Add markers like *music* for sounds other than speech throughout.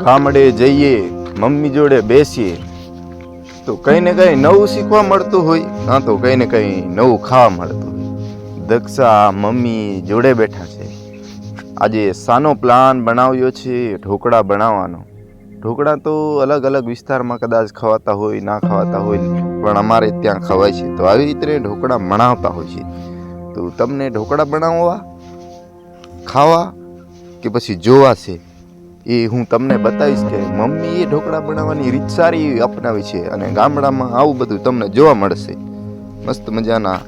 ગામડે જઈએ, મમ્મી જોડે બેસીએ, તો કંઈ ને કંઈ નવું શીખવા મળતું હોય, ના તો કંઈ ને કંઈ નવું ખાવા મળતું હોય. દક્ષા મમ્મી જોડે બેઠા છે. આજે સાનો પ્લાન બનાવ્યો છે ઢોકળા બનાવવાનો. ઢોકળા તો અલગ અલગ વિસ્તારમાં કદાચ ખવાતા હોય, ના ખવાતા હોય, પણ અમારે ત્યાં ખવાય છે. તો આવી રીતે ઢોકળા બનાવતા હોય છે. તો તમને ઢોકળા બનાવવા, ખાવા કે પછી જોવા છે? એ હું તમને બતાવીશ કે મમ્મીએ ઢોકળા બનાવવાની રીત સારી અપનાવી છે અને ગામડામાં આવું બધું તમને જોવા મળશે. મસ્ત મજાના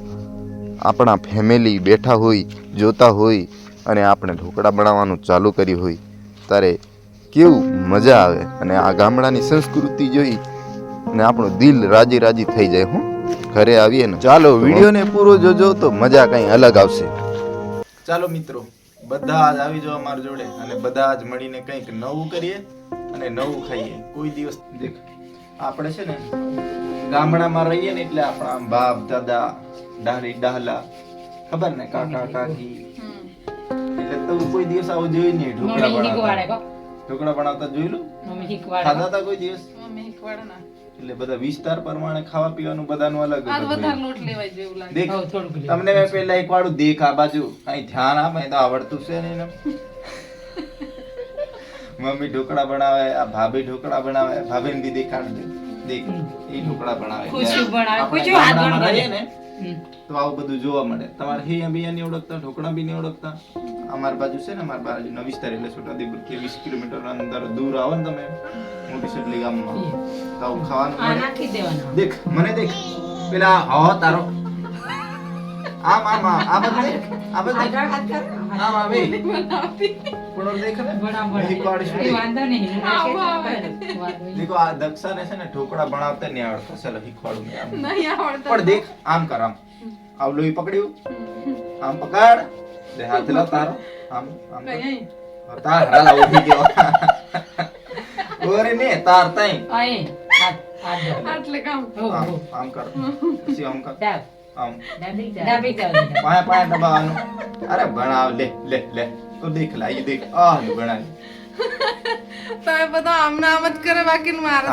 આપણા ફેમિલી બેઠા હોય જોતા હોય અને આપણે ઢોકળા બનાવવાનું ચાલુ કર્યું હોય. ત્યારે કેવું મજા આવે અને આ ગામડાની સંસ્કૃતિ જોઈ અને આપણું દિલ રાજી રાજી થઈ જાય હું. ઘરે આવીએ ને. ચાલો વિડીયોને પૂરો જોજો તો મજા કંઈ અલગ આવશે. ચાલો મિત્રો બધા જ આવી જાવ અમારી જોડે અને બધા જ મળીને કંઈક નવું કરીએ અને નવું ખાઈએ. કોઈ દિવસ દેખ આપણે છે ને ગામડામાં રહીએ ને એટલે આપણા બાપ દાદા ડાહરી ડાહલા ખબર ને? કાકા કાકી. એટલે તો કોઈ દિવસ આવું જોયું નહીં ઢોકળા બનાવતા. ઢોકળા બનાવતા જોયેલું? મમ્મી ખાધા હતા કોઈ દિવસ? મમ્મી શીખવાડે ને. એટલે બધા વિસ્તાર પ્રમાણે ખાવા પીવાનું બધાનું અલગ અલગ. તમને મેં પેલા એક વાળું દેખ આ બાજુ કઈ ધ્યાન આપે તો આવડતું છે ને *laughs* મમ્મી ઢોકળા બનાવે આ ભાભી ઢોકળા બનાવે ભાભીને બી દેખાડ દે દેખ એ ઢોકળા બનાવે ખુશી બનાવે. ખુશી હાથ ને. તો આવું બધું જોવા મળે. તમારે હૈયા અંબિયા નહીં ઓળખતા ઢોકળા બી નહીં ઓળખતા? અમારી બાજુ છે ને અમારી બાજુ વિસ્તાર એટલે છોટાઉદેપુરથી વીસ કિલોમીટર અંદર દૂર આવો ને તમે મોટી સટલી ગામમાં. તો આવું ખાવાનું દેખ મને દેખ. પેલા હો તારો. આમ આમ આ બધું આ બધું દેખ. આગળ હાથ કર. આમ આવે પણ દેખ ને ભણા ભણા. એક વાળી શું કઈ દેખ. વાંધો નહીં. એનું નાખે તો આવું આવે. વાંધો નહીં. દેખો આ દક્ષાને છે ને ઢોકળા બનાવતા નહીં આવડતા ચાલો શીખવાડું મેં આમ. નહીં આવડતું. પણ દેખ આમ કર આમ આવ લોહી પકડ્યું આમ પકડ દે હાથ લા તારો આમ આમ ગયો ઓરે ને તાર તઈ. આટલે કામ આમ. કર પછી આમ કર દાબ. આમ. ડાબી ડાબી પાયા પાયા દબાવવાનું. અરે ભણાવ લે લે લે. તું દેખ લા એ દેખ. આ લે ભણાવ. તમે બધા આમને આમ જ કરે બાકી મારે.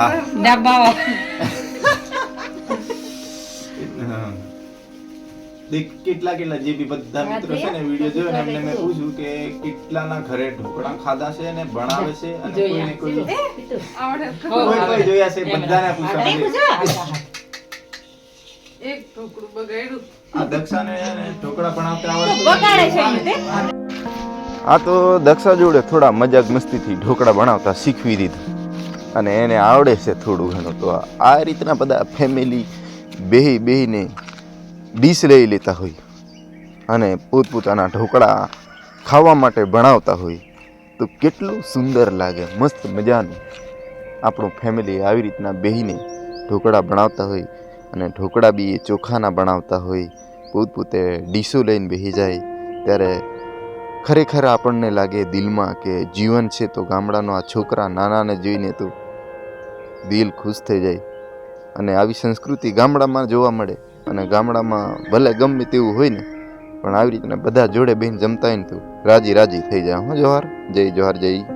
દેખ કેટલા કેટલા જે બી બધા મિત્રો છે ને વીડિયો જોયો ને એમને મેં પૂછ્યું કે કેટલાના ઘરે ઢોકળા ખાધા છે ને ભણાવે છે? અને કોઈને કોઈ જોયા. આવડે કોઈ કોઈ જોયા છે બધાને પૂછવાનું. એક ઢોકળું બગાડ્યું. આ દક્ષાને છે પણ ઢોકળા આવડે બગાડે છે આ તો દક્ષા જોડે થોડા મજાક મસ્તીથી ઢોકળા બનાવતા શીખવી દીધું. અને એને આવડે છે થોડું ઘણું. તો આ- રીતના બધા ફેમિલી બેહી બેહીને ડીશ લઈ લેતા હોય. અને પોતપોતાના ઢોકળા ખાવા માટે બનાવતા હોય. તો કેટલું સુંદર લાગે મસ્ત મજાનું આપણું ફેમિલી આવી રીતના બેહીને ઢોકળા બનાવતા હોય. અને ઢોકળા બી ચોખાના બનાવતા હોય, પોતપોતે ડીશો લઈને બેસી જાય, ત્યારે ખરેખર આપણને લાગે દિલમાં કે જીવન છે તો ગામડાનો આ છોકરા નાનાને જોઈને તો દિલ ખુશ થઈ જાય. અને આવી સંસ્કૃતિ ગામડામાં જોવા મળે અને ગામડામાં ભલે ગમે તેવું હોય ને, પણ આવી રીતના બધા જોડે બેન જમતા હોય ને તો રાજી રાજી થઈ જાય. હો જોહાર જય જોહાર જય